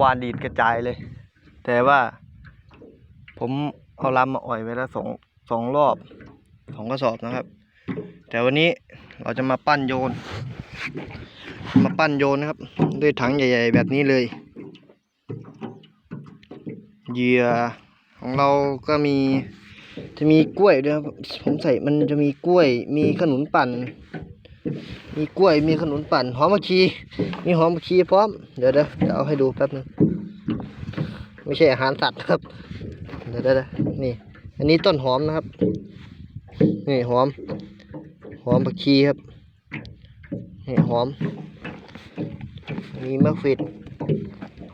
วานดีดกระจายเลย แต่ว่า ผมเอาลำมาอ่อยไว้แล้วสองสองรอบสองกระสอบนะครับ แต่วันนี้เราจะมาปั้นโยน มาปั้นโยนนะครับ ด้วยถังใหญ่ ๆ แบบนี้เลยเหยื่อของเราก็มีจะมีกล้วยด้วยครับผมใส่มันจะมีกล้วย มีขนุนปั่น มีกล้วยมีขนุนปั่นหอมผักชีมีหอมผักชีพร้อมเดี๋ยวเดี๋ยวจะเอาให้ดูแป๊บนึงไม่ใช่อาหารสัตว์ครับเดี๋ยวเดี๋ยวเดี๋ยวนี่ อันนี้ต้นหอมนะครับ นี่หอม หอมผักชีครับนี่หอม มีมะฟิด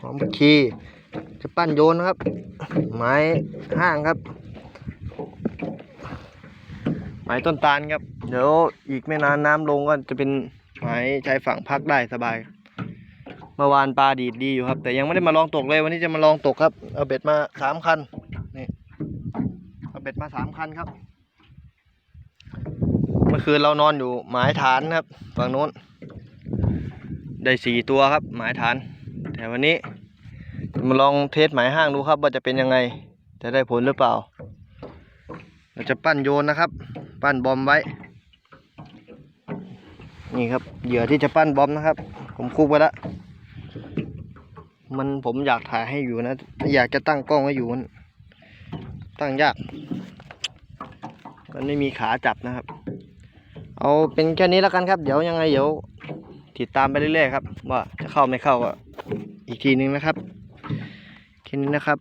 หอมผักชีจะปั้นโยนนะครับ ไม้ห้างครับ ไม้ต้นตาลครับ เดี๋ยวอีกไม่นานน้ำลงก็จะเป็นไม้ใช้ฝั่งพักได้สบายเมื่อวานปลาดีดดีอยู่ครับ แต่ยังไม่ได้มาลองตกเลยวันนี้จะมาลองตกครับ เอาเบ็ดมาสามคันนี่เอาเบ็ดมาสามคันครับ เมื่อคืนเรานอนอยู่หมายฐานครับฝั่งโน้น ได้สี่ตัวครับ หมายฐาน แต่วันนี้มาลองเทสหมายห้างดูครับว่าจะเป็นยังไง จะได้ผลหรือเปล่า เราจะปั้นโยนนะครับ ปั้นบอมไว้ นี่ครับเหยื่อที่จะปั้นบอมนะครับ ผมคุกไว้แล้วมันผมอยากถ่ายให้อยู่นะ อยากจะตั้งกล้องไว้อยู่มันตั้งยาก มันไม่มีขาจับนะครับ เอาเป็นแค่นี้แล้วกันครับ เดี๋ยวยังไงเดี๋ยวติดตามไปเรื่อยๆครับ ว่าจะเข้าไม่เข้าอีกทีนึงนะครับแค่นี้นะครับ